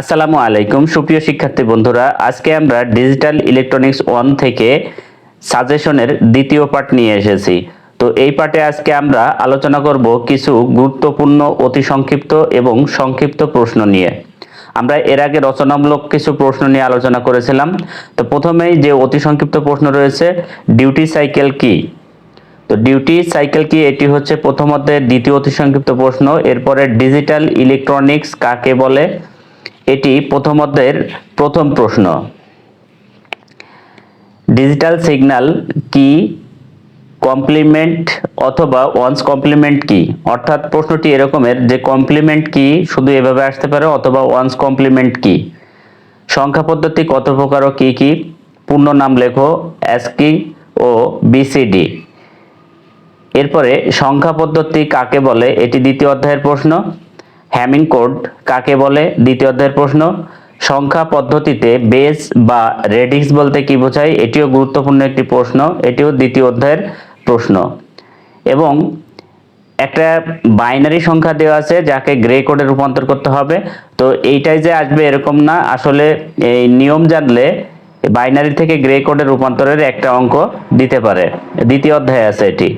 আসসালামু আলাইকুম, সুপ্রিয় শিক্ষার্থী বন্ধুরা। আজকে আমরা ডিজিটাল ইলেকট্রনিক্স ওয়ান থেকে সাজেশনের দ্বিতীয় পার্ট নিয়ে এসেছি। তো এই পার্টে আজকে আমরা আলোচনা করব কিছু গুরুত্বপূর্ণ, অতি সংক্ষিপ্ত এবং সংক্ষিপ্ত প্রশ্ন নিয়ে। আমরা এর আগে রচনামূলক কিছু প্রশ্ন নিয়ে আলোচনা করেছিলাম। তো প্রথমেই যে অতি সংক্ষিপ্ত প্রশ্ন রয়েছে ডিউটি সাইকেল কি? তো ডিউটি সাইকেল কি? এটি হচ্ছে প্রথমত দ্বিতীয় অতি সংক্ষিপ্ত প্রশ্ন। এরপরে ডিজিটাল ইলেকট্রনিক্স কাকে বলে? এটি প্রথমতের প্রথম প্রশ্ন। ডিজিটাল সিগন্যাল কি, কমপ্লিমেন্ট অথবা ওয়ান্স কমপ্লিমেন্ট কি? অর্থাৎ প্রশ্নটি এরকমের যে কমপ্লিমেন্ট কি, শুধু এভাবে আসতে পারে অথবা ওয়ান্স কমপ্লিমেন্ট কি? সংখ্যা পদ্ধতি কত প্রকার ও কি কি? পূর্ণ নাম লেখো অ্যাসকি ও বিসিডি এরপরে সংখ্যা পদ্ধতি কাকে বলে, এটি দ্বিতীয় অধ্যায়ের প্রশ্ন। হ্যামিং কোড কাকে বলে? দ্বিতীয় অধ্যায়ের প্রশ্ন, সংখ্যা পদ্ধতিতে বেস বা রেডিক্স বলতে কি বোঝায়? এটিও গুরুত্বপূর্ণ একটি প্রশ্ন, এটিও দ্বিতীয় অধ্যায়ের প্রশ্ন। এবং একটা বাইনারি সংখ্যা দেওয়া আছে যাকে গ্রে কোডে রূপান্তর করতে হবে। তো এইটাই যে আসবে এরকম না। আসলে এই নিয়ম জানলে বাইনারি থেকে গ্রে কোডে রূপান্তরের একটা অঙ্ক দিতে পারে। দ্বিতীয় অধ্যায়ে আছে এটি।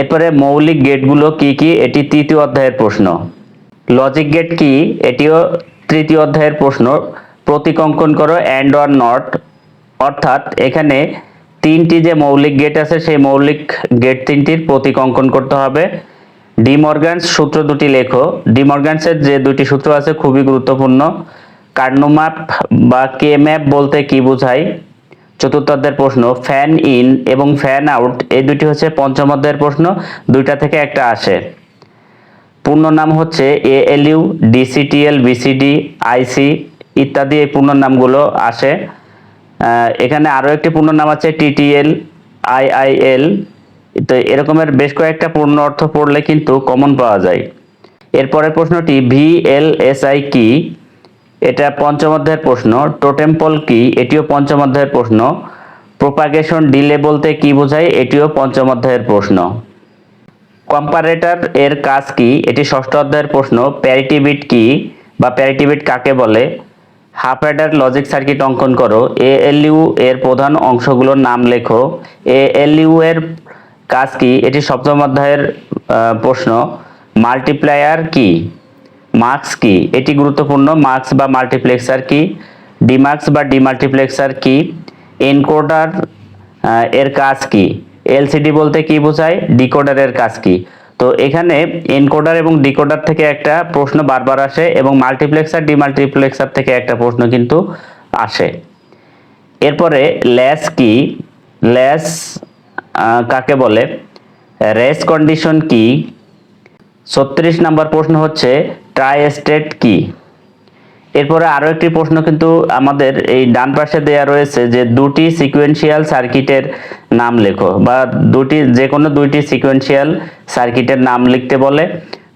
এরপরে মৌলিক গেটগুলো কি কি? এটি তৃতীয় অধ্যায়ের প্রশ্ন। লজিক গেট কি? এটিও তৃতীয় অধ্যায়ের প্রশ্ন। প্রতীক অঙ্কন করো অ্যান্ড অর নট অর্থাৎ এখানে তিনটি যে মৌলিক গেট আছে, সেই মৌলিক গেট তিনটির প্রতীক অঙ্কন করতে হবে। ডিমর্গানস সূত্র দুটি লেখো। ডিমর্গানসের যে দুটি সূত্র আছে, খুবই গুরুত্বপূর্ণ। কার্নোম্যাপ বা কে ম্যাপ বলতে কি বোঝায়? চতুর্থ অধ্যায়ের প্রশ্ন ফ্যান ইন এবং ফ্যান আউট এই দুটি হচ্ছে পঞ্চম অধ্যায়ের প্রশ্ন। দুইটা থেকে একটা আসে। পূর্ণ নাম হচ্ছে এএলইউ ডিসিটিএল বিসিডি আইসি ইত্যাদি এই পূর্ণ নামগুলো আসে। এখানে আরও একটি পূর্ণ নাম আছে টিটিএল আইআইএল তো এরকমের বেশ কয়েকটা পূর্ণ অর্থ পড়লে কিন্তু কমন পাওয়া যায়। এরপরের প্রশ্নটি ভিএলএসআই কি? এটা পঞ্চম অধ্যায়ের প্রশ্ন। টোটেম্পল কি? এটিও পঞ্চম প্রশ্ন। প্রোপাগেশন ডিলে বলতে কি বোঝায়? এটিও পঞ্চম প্রশ্ন। কম্পারেটর এর কাজ কি? এটি ষষ্ঠ অধ্যায়ের প্রশ্ন। প্যারিটি বিট কি বা প্যারিটি বিট কাকে বলে? হাফ অ্যাডার লজিক সার্কিট অঙ্কন করো। এএলইউ এর প্রধান অংশগুলোর নাম লেখো। এএলইউ এর কাজ কি? এটি সপ্তম অধ্যায়ের প্রশ্ন। মাল্টিপ্লায়ার কি? মার্কস কি? এটি গুরুত্বপূর্ণ। মার্কস বা মাল্টিপ্লেক্সার কি? ডিমার্কস বা ডিমাল্টিপ্লেক্সার কি? এনকোডার এর কাজ কি? এলসিডি বলতে কি বোঝায়? ডিকোডারের কাজ কি? তো এখানে এনকোডার এবং ডিকোডার থেকে একটা প্রশ্ন বারবার আসে এবং মাল্টিপ্লেক্সার, ডিমাল্টিপ্লেক্সার থেকে একটা প্রশ্ন কিন্তু আসে। এরপরে ল্যাস কি? ল্যাস কাকে বলে? রেস কন্ডিশন কি? ছত্রিশ নাম্বার প্রশ্ন হচ্ছে ট্রাই স্টেট কি? এরপরে আরও একটি প্রশ্ন কিন্তু আমাদের এই ডান পাশে দেয়া রয়েছে যে, দুটি সিকোয়েন্সিয়াল সার্কিটের নাম লেখো বা দুটি যে কোনো দুইটি সিকোয়েন্সিয়াল সার্কিটের নাম লিখতে বলে।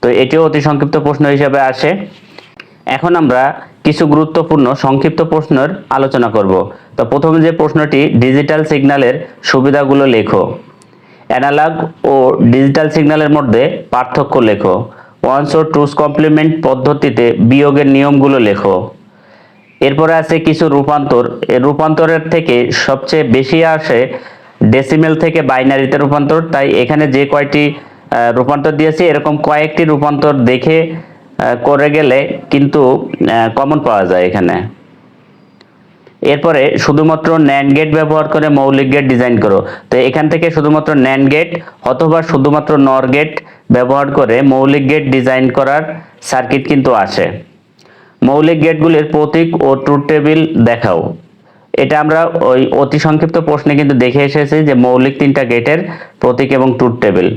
তো এটিও অতি সংক্ষিপ্ত প্রশ্ন হিসেবে আসে। এখন আমরা কিছু গুরুত্বপূর্ণ সংক্ষিপ্ত প্রশ্নের আলোচনা করব। তো প্রথমে যে প্রশ্নটি ডিজিটাল সিগন্যালের সুবিধাগুলো লেখো। অ্যানালগ ও ডিজিটাল সিগন্যালের মধ্যে পার্থক্য লেখো। ওয়ান্স ও টুস কমপ্লিমেন্ট পদ্ধতিতে বিয়োগের নিয়মগুলো লেখো। এরপরে আছে কিছু রূপান্তর। রূপান্তরের থেকে সবচেয়ে বেশি আসে ডেসিমেল থেকে বাইনারিতে রূপান্তর, তাই এখানে যে কয়টি রূপান্তর দিয়েছি, এরকম কয়েকটি রূপান্তর দেখে করে গেলে কিন্তু কমন পাওয়া যায় এখানে। এরপরে শুধুমাত্র ন্যান্ড গেট ব্যবহার করে মৌলিক গেট ডিজাইন করো। তো এখান থেকে শুধুমাত্র ন্যান্ড গেট অথবা শুধুমাত্র নর গেট ব্যবহার করে মৌলিক গেট ডিজাইন করার সার্কিট কিন্তু আসে। মৌলিক গেটগুলির প্রতীক ও ট্রুথ টেবিল দেখাও। এটা আমরা ওই অতি সংক্ষিপ্ত প্রশ্নে কিন্তু দেখে এসেছি যে মৌলিক তিনটা গেটের প্রতীক এবং ট্রুথ টেবিল।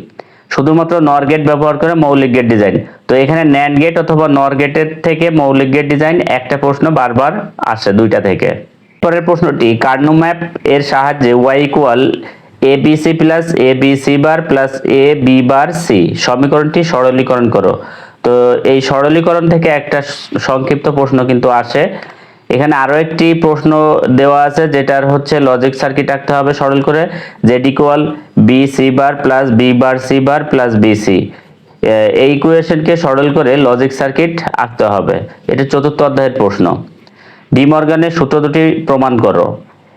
শুধুমাত্র নর গেট ব্যবহার করে মৌলিক গেট ডিজাইন। তো এখানে ন্যান্ড গেট অথবা নর গেটের থেকে মৌলিক গেট ডিজাইন একটা প্রশ্ন বারবার আসে দুইটা থেকে। পরের প্রশ্নটি, কার্নো ম্যাপ এর সাহায্যে Y equal A B C plus A B C bar plus A B bar C সমীকরণটি সরলীকরণ করো। তো এই সরলীকরণ থেকে একটা সংক্ষিপ্ত প্রশ্ন কিন্তু আসে। এখানে আরও একটি প্রশ্ন দেওয়া আছে, যেটার হচ্ছে লজিক সার্কিট আঁকতে হবে সরল করে। Z equal B C bar plus B bar C bar plus B C এই ইকুয়েশনকে সরল করে লজিক সার্কিট আঁকতে হবে। এটা চতুর্থ অধ্যায়ের প্রশ্ন। ডি মর্গানের সূত্র দুটি প্রমাণ করো।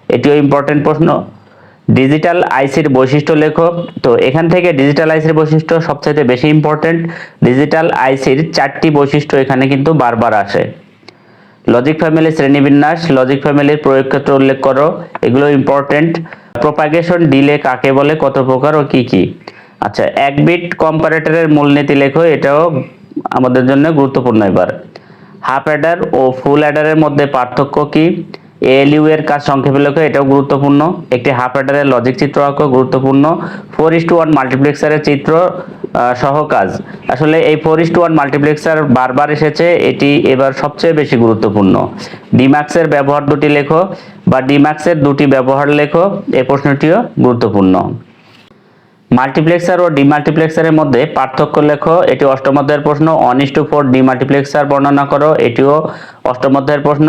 এটিও ইম্পর্টেন্ট প্রশ্ন। ডিজিটাল আইসির বৈশিষ্ট্য লেখো। তো এখান থেকে ডিজিটাল আইসির বৈশিষ্ট্য সবচাইতে বেশি ইম্পর্টেন্ট ডিজিটাল আইসির চারটি বৈশিষ্ট্য এখানে কিন্তু বারবার আসে। লজিক ফ্যামিলি শ্রেণীবিন্যাস লজিক ফ্যামিলির প্রয়োগ ক্ষেত্র উল্লেখ করো। এগুলো ইম্পর্টেন্ট প্রপাগেশন ডিলে কাকে বলে? কত প্রকার ও কি কি? আচ্ছা এক বিট কম্পারেটরের মূলনীতি লেখো, এটাও আমাদের জন্য গুরুত্বপূর্ণ এবার। হাফ অ্যাডার ও ফুল অ্যাডারের মধ্যে পার্থক্য কি? এএলইউ এর কাজ সংক্ষেপে লেখো, এটাও গুরুত্বপূর্ণ। একটি হাফ অ্যাডারের লজিক চিত্র আঁকো, গুরুত্বপূর্ণ। ফোর ইস টু ওয়ান মাল্টিপ্লেক্সারের চিত্র সহ কাজ। আসলে এই four is to one multiplexer বারবার এসেছে, এটি এবার সবচেয়ে বেশি গুরুত্বপূর্ণ। ডিম্যাক্সের ব্যবহার দুটি লেখো, বা ডিম্যাক্সের দুটি ব্যবহার লেখো এই প্রশ্নটিও গুরুত্বপূর্ণ। মাল্টিপ্লেক্সার ও ডিমাল্টিপ্লেক্সারের মধ্যে পার্থক্য লেখো, এটি অষ্টম অধ্যায়ের প্রশ্ন ইস টু ফোর ডিমাল্টিপ্লেক্সার বর্ণনা করো, এটিও অষ্টম অধ্যায়ের প্রশ্ন।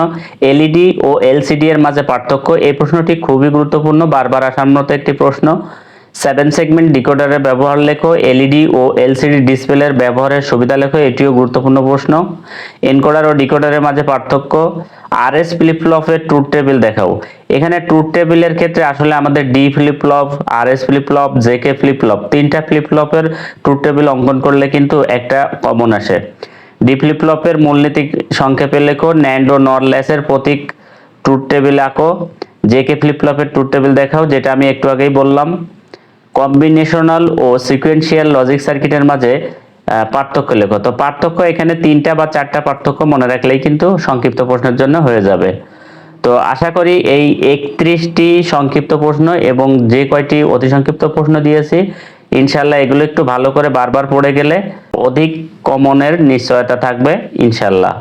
এলইডি ও এলসিডি এর মাঝে পার্থক্য, এই প্রশ্নটি খুবই গুরুত্বপূর্ণ, বারবার আসার মতো একটি প্রশ্ন। সেভেন সেগমেন্ট ডিকোডারের ব্যবহার লেখো এলইডি ও এলসিডি ডিসপ্লের ব্যবহারের সুবিধা লেখো, এটিও গুরুত্বপূর্ণ প্রশ্ন। এনকোডার ও ডিকোডারের মাঝে পার্থক্য আরএস ফ্লিপ ফ্লপের ট্রুথ টেবিল দেখাও। এখানে ট্রুথ টেবিলের ক্ষেত্রে আসলে আমাদের D flip flop RS flip flop JK flip flop তিনটা ফ্লিপ ফ্লপের টেবিল অঙ্কন করলে কিন্তু একটা কমন আসে। ডি ফ্লিপ ফ্লপের মূলনীতি সংক্ষেপে লেখো ন্যান্ড ও নরলেসের প্রতীক ট্রুথ টেবিল আঁকো। জেকে ফ্লিপ ফ্লপের ট্রুথ টেবিল দেখাও, যেটা আমি একটু আগেই বললাম। কম্বিনেশনাল ও সিকোয়েন্সিয়াল লজিক সার্কিটের মাঝে পার্থক্য লেখো। তো পার্থক্য এখানে তিনটা বা চারটা পার্থক্য মনে রাখলেই কিন্তু সংক্ষিপ্ত প্রশ্নের জন্য হয়ে যাবে। তো আশা করি এই একত্রিশটি সংক্ষিপ্ত প্রশ্ন এবং যে কয়টি অতি সংক্ষিপ্ত প্রশ্ন দিয়েছি, ইনশাল্লাহ এগুলো একটু ভালো করে বারবার পড়ে গেলে অধিক কমনের নিশ্চয়তা থাকবে, ইনশাল্লাহ।